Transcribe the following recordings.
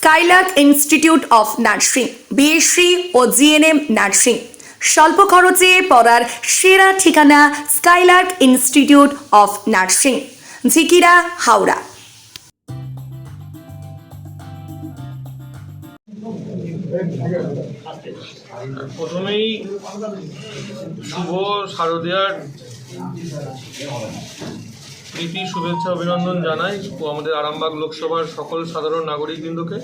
Skylark institute of nursing BSc O GNM nursing স্বল্প খরচে পড়ার সেরা ঠিকানা Skylark institute of nursing Jhikira, Howrah. প্রথমেই শুভ শারদীয়ার প্রীতি শুভেচ্ছা, অভিনন্দন জানাই ও আমাদের আরামবাগ লোকসভার সকল সাধারণ নাগরিকবৃন্দকে।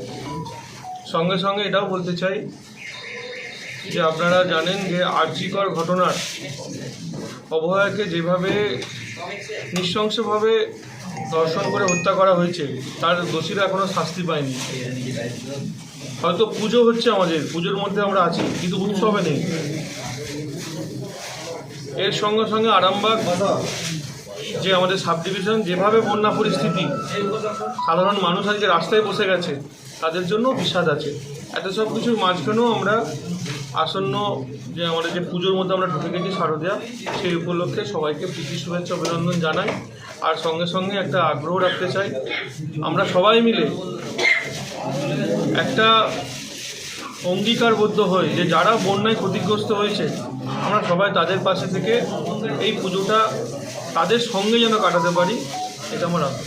সঙ্গে সঙ্গে এটাও বলতে চাই যে আপনারা জানেন যে আর্যিকর ঘটনার অবহেয়াকে যেভাবে নৃশংসভাবে ধর্ষণ করে হত্যা করা হয়েছে, তার দোষীরা এখনও শাস্তি পায়নি। হয়তো পুজো হচ্ছে আমাদের, পুজোর মধ্যে আমরা আছি, কিন্তু উৎসবে নেই। এর সঙ্গে সঙ্গে আরামবাগ যে আমাদের সাব ডিভিশন যেভাবে বন্যা পরিস্থিতি, সাধারণ মানুষ আজকে রাস্তায় বসে গেছে, তাদের জন্য বিষাদ আছে। এত সব কিছুর মাঝখানেও আমরা আসন্ন যে আমাদের যে পুজোর মধ্যে আমরা ঢুকে গেছি শারদীয়া, সেই উপলক্ষে সবাইকে প্রীতি শুভেচ্ছা, অভিনন্দন জানাই। আর সঙ্গে সঙ্গে একটা আগ্রহ রাখতে চাই। আমরা সবাই মিলে একটা অঙ্গীকারবদ্ধ হই যে যারা বন্যায় ক্ষতিগ্রস্ত হয়েছে, আমরা সবাই তাদের পাশে থেকে এই পুজোটা তাদের সঙ্গে যেন কাটাতে পারি এটা আমার আগ্রহ।